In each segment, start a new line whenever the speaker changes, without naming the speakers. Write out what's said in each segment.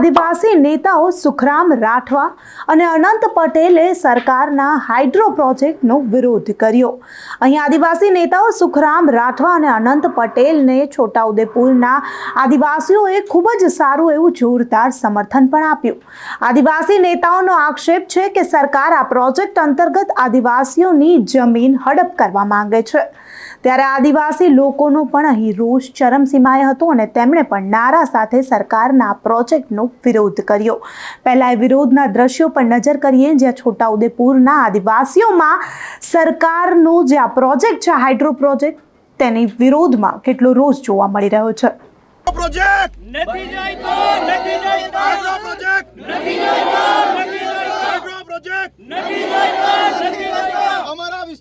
આદિવાસી નેતાઓ સુખરામ રાઠવા અને અનંત પટેલે સરકારના હાઇડ્રો પ્રોજેક્ટનો વિરોધ કર્યો. અહીં આદિવાસી નેતાઓ સુખરામ રાઠવા અને અનંત પટેલને છોટાઉદેપુરના આદિવાસીઓએ ખૂબ જ સારું એવું જોરદાર સમર્થન પણ આપ્યું. આદિવાસી નેતાઓનો આક્ષેપ છે કે સરકાર આ પ્રોજેક્ટ અંતર્ગત આદિવાસીઓની જમીન હડપ કરવા માંગે છે. ત્યારે આદિવાસી લોકોનો પણ અહીં રોષ ચરમસીમાએ હતો અને તેમણે પણ નારા સાથે સરકારના પ્રોજેક્ટનો વિરોધ કર્યો. પહેલાં એ વિરોધના દ્રશ્યો પર નજર કરીએ જ્યાં છોટાઉદેપુરના આદિવાસીઓમાં સરકારનો જે આ પ્રોજેક્ટ છે હાઇડ્રો પ્રોજેક્ટ તેની વિરોધમાં કેટલો રોષ જોવા મળી રહ્યો છે.
પ્રોજેક્ટ!
નથી જોઈતો નથી જોઈતો
પ્રોજેક્ટ!
નથી જોઈતો નથી જોઈતો.
પ્રોજેક્ટ!
નથી જોઈતો નથી જોઈતો.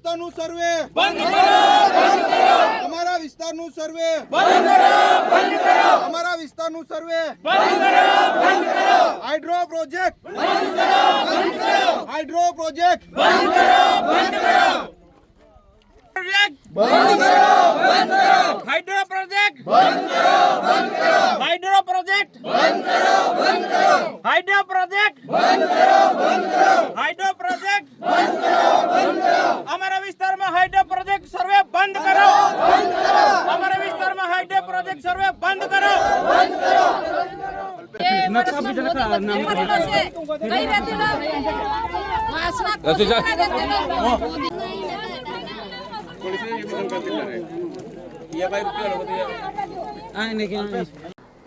વિસ્તારનું સર્વે.
બંધ કરો બંધ કરો.
અમારા વિસ્તારનું સર્વે.
બંધ કરો બંધ કરો.
અમારા વિસ્તારનું સર્વે.
બંધ કરો બંધ કરો.
Hydro project.
બંધ કરો બંધ કરો.
Hydro project.
બંધ કરો બંધ કરો. બંધ કરો બંધ કરો. Hydro project. બંધ કરો બંધ કરો. Hydro project. બંધ કરો બંધ કરો. Hydro project. બંધ કરો બંધ કરો હાઇડ્રો પ્રોજેક્ટ બંધ કરો બંધ કરો અમારા વિસ્તારમાં હાઇડ્રો પ્રોજેક્ટ સર્વે બંધ કરો બંધ કરો અમારા વિસ્તારમાં હાઇડ્રો પ્રોજેક્ટ સર્વે બંધ કરો. બંધ કરો.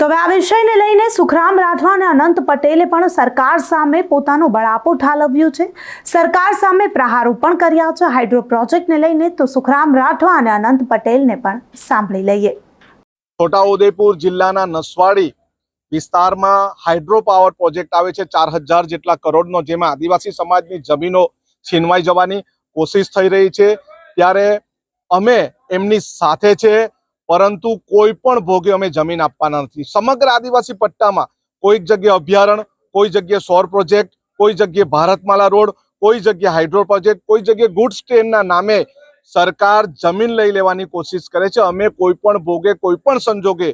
તો હવે આ વિષયને લઈને સુખરામ રાઠવા અને અનંત પટેલે પણ સરકાર સામે પોતાનો બળાપો ઠાલવ્યો છે. સરકાર સામે પ્રહારો પણ કર્યા છે. હાઇડ્રો પ્રોજેક્ટને લઈને તો સુખરામ રાઠવા અને અનંત પટેલને પણ સાંભળી લઈએ.
છોટાઉદેપુર જિલ્લાના નસવાડી વિસ્તારમાં હાઇડ્રો પાવર પ્રોજેક્ટ આવે છે. ચાર હજાર જેટલા કરોડનો, જેમાં આદિવાસી સમાજની જમીનો છીનવાઈ જવાની કોશિશ થઈ રહી છે. ત્યારે અમે એમની સાથે છે, પરંતુ કોઈ પણ ભોગે અમે જમીન આપવાના નથી. સમગ્ર આદિવાસી પટ્ટામાં કોઈક જગ્યાએ અભયારણ્ય કોઈ જગ્યાએ સૌર પ્રોજેક્ટ, કોઈ જગ્યાએ ભારતમાલા રોડ, કોઈ જગ્યાએ હાઇડ્રો પ્રોજેક્ટ, કોઈ જગ્યાએ ગુડ્સ ટ્રેનના નામે સરકાર જમીન લઈ લેવાની કોશિશ કરે છે. અમે કોઈ પણ ભોગે, કોઈ પણ સંજોગે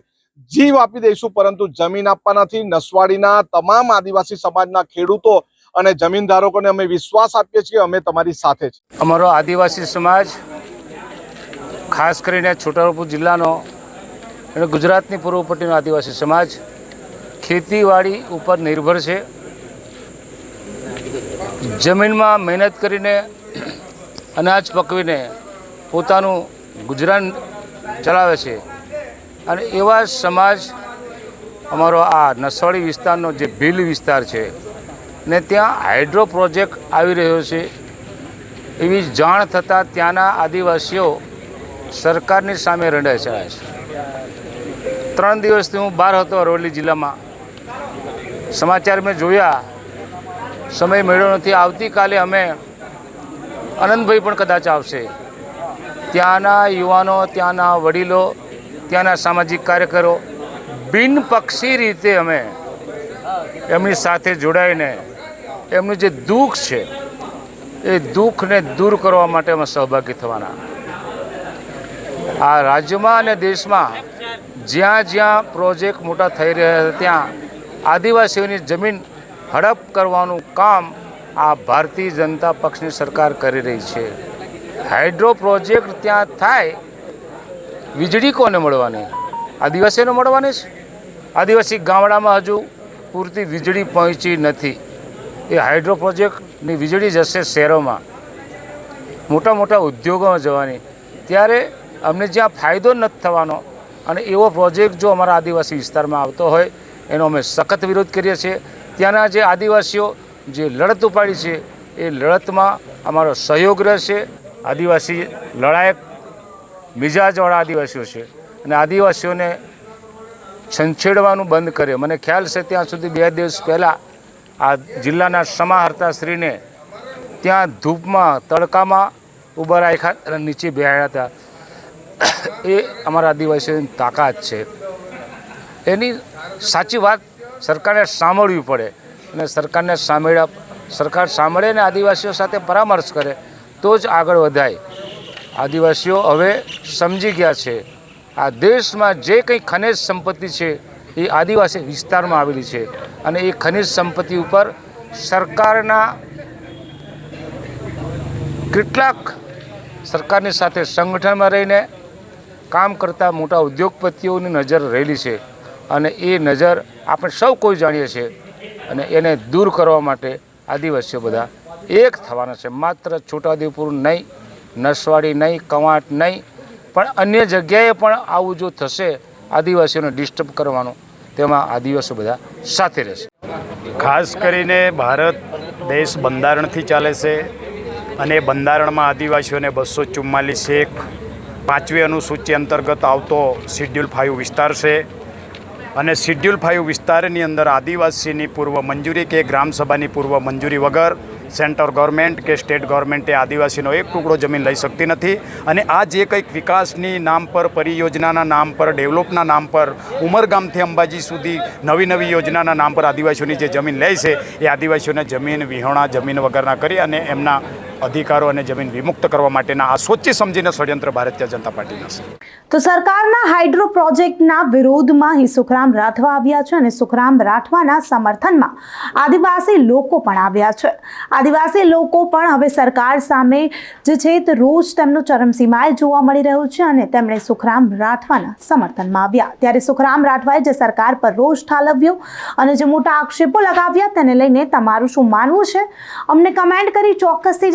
જીવ આપી દઈશું, પરંતુ જમીન આપવા નથી. નસવાડીના તમામ આદિવાસી સમાજના ખેડૂતો અને જમીનધારકોને અમે વિશ્વાસ આપીએ છીએ, અમે તમારી સાથે છે
અમારો આદિવાસી સમાજ, ખાસ કરીને છોટાઉદેપુર જિલ્લાનો અને ગુજરાતની પૂર્વ પટ્ટીનો આદિવાસી સમાજ, ખેતીવાડી ઉપર નિર્ભર છે. જમીનમાં મહેનત કરીને અનાજ પકવીને પોતાનું ગુજરાન ચલાવે છે. અને એવા સમાજ અમારો આ નસવાડી વિસ્તારનો જે ભીલ વિસ્તાર છે ને ત્યાં હાઇડ્રો પ્રોજેક્ટ આવી રહ્યો છે. એવી જાણ થતાં ત્યાંના આદિવાસીઓ સરકારની સામે રડાઈ ચડાય છે. ત્રણ દિવસથી હું બહાર હતો અરવલ્લી જિલ્લામાં. સમાચાર મેં જોયા. સમય મળ્યો નથી. આવતીકાલે અમે આનંદભાઈ પણ કદાચ આવશે. ત્યાંના યુવાનો, ત્યાંના વડીલો, ત્યાંના સામાજિક કાર્યકરો બિનપક્ષી રીતે અમે એમની સાથે જોડાઈને એમનું જે દુઃખ છે, એ દુઃખને દૂર કરવા માટે અમે સહભાગી થવાના. આ રાજ્યમાં અને દેશમાં જ્યાં જ્યાં પ્રોજેક્ટ મોટા થઈ રહ્યા હતા ત્યાં આદિવાસીઓની જમીન હડપ કરવાનું કામ આ ભારતીય જનતા પક્ષની સરકાર કરી રહી છે. હાઇડ્રો પ્રોજેક્ટ ત્યાં થાય, વીજળી કોને મળવાની? આદિવાસીઓને મળવાની છે? આદિવાસી ગામડામાં હજુ પૂરતી વીજળી પહોંચી નથી. એ હાઇડ્રો પ્રોજેક્ટની વીજળી જશે શહેરોમાં. મોટા મોટા ઉદ્યોગોમાં જવાની. ત્યારે અમને જ્યાં ફાયદો નથી થવાનો અને એવો પ્રોજેક્ટ જો અમારા આદિવાસી વિસ્તારમાં આવતો હોય, એનો અમે સખત વિરોધ કરીએ છીએ. ત્યાંના જે આદિવાસીઓ જે લડત ઉપાડી છે, એ લડતમાં અમારો સહયોગ રહેશે. આદિવાસી લડાયક મિજાજવાળા આદિવાસીઓ છે. અને આદિવાસીઓને છંછેડવાનું બંધ કરે. મને ખ્યાલ છે ત્યાં સુધી બે દિવસ પહેલાં આ જિલ્લાના સમાહર્તા શ્રીને ત્યાં ધૂપમાં, તડકામાં ઊભા રાખ્યા અને નીચે બેહાડ્યા હતા. એ અમારા આદિવાસીઓની તાકાત છે. એની સાચી વાત સરકારે સાંભળવી પડે. અને સરકારને સાંભળ્યા સરકાર સાંભળે ને આદિવાસીઓ સાથે પરામર્શ કરે, તો જ આગળ વધાય. આદિવાસીઓ હવે સમજી ગયા છે, આ દેશમાં જે કંઈ ખનિજ સંપત્તિ છે, એ આદિવાસી વિસ્તારમાં આવેલી છે. અને એ ખનિજ સંપત્તિ ઉપર સરકારના કેટલાક સરકારની સાથે સંગઠનમાં રહીને કામ કરતા મોટા ઉદ્યોગપતિઓની નજર રહેલી છે. અને એ નજર આપણે સૌ કોઈ જાણીએ છીએ. અને એને દૂર કરવા માટે આદિવાસીઓ બધા એક થવાના છે. માત્ર છોટાઉદેપુર નહીં, નસવાડી નહીં, કવાંટ નહીં, પણ અન્ય જગ્યાએ પણ આવું જો થશે, આદિવાસીઓને ડિસ્ટર્બ કરવાનું તેમાં આદિવાસીઓ બધા સાથે રહેશે.
ખાસ કરીને ભારત દેશ બંધારણથી ચાલે છે અને બંધારણમાં આદિવાસીઓને બસો ચુમ્માલીસ એક પાંચમી અનુસૂચિ અંતર્ગત આવતો શિડ્યુલ ફાઇવ વિસ્તાર છે. અને શિડ્યુલ ફાઇવ વિસ્તારની અંદર આદિવાસીની પૂર્વ મંજૂરી કે ગ્રામસભાની પૂર્વ મંજૂરી વગર સેન્ટર ગવર્મેન્ટ કે સ્ટેટ ગવર્મેન્ટે આદિવાસીનો એક ટુકડો જમીન લઈ શકતી નથી. અને આ જે કંઈક વિકાસની નામ પર, પરિયોજનાના નામ પર, ડેવલપના નામ પર, ઉમરગામથી અંબાજી સુધી નવી નવી યોજનાના નામ પર આદિવાસીઓની જે જમીન લે છે, એ આદિવાસીઓને જમીન વિહોણા, જમીન વગરના કરી અને એમના અધિકારો અને જમીન વિમુક્ત કરવા માટેના આ સોચી સમજીને ષડયંત્ર ભારતીય જનતા પાર્ટીના છે.
તો સરકારના હાઇડ્રો પ્રોજેક્ટના વિરોધમાં અહીં સુખરામ રાઠવા આવ્યા છે અને સુખરામ રાઠવાના સમર્થનમાં આદિવાસી લોકો પણ આવ્યા છે. આદિવાસી લોકો પણ હવે સરકાર સામે જે છે તે રોજ તેમનું ચરમસીમાએ જોવા મળી રહ્યું છે અને તેમણે સુખરામ રાઠવાના સમર્થનમાં આવ્યા. ત્યારે સુખરામ રાઠવાએ જે સરકાર પર રોષ ઠાલવ્યો અને જે મોટા આક્ષેપો લગાવ્યા, તેને લઈને તમારું શું માનવું છે? અમને કમેન્ટ કરી ચોક્કસથી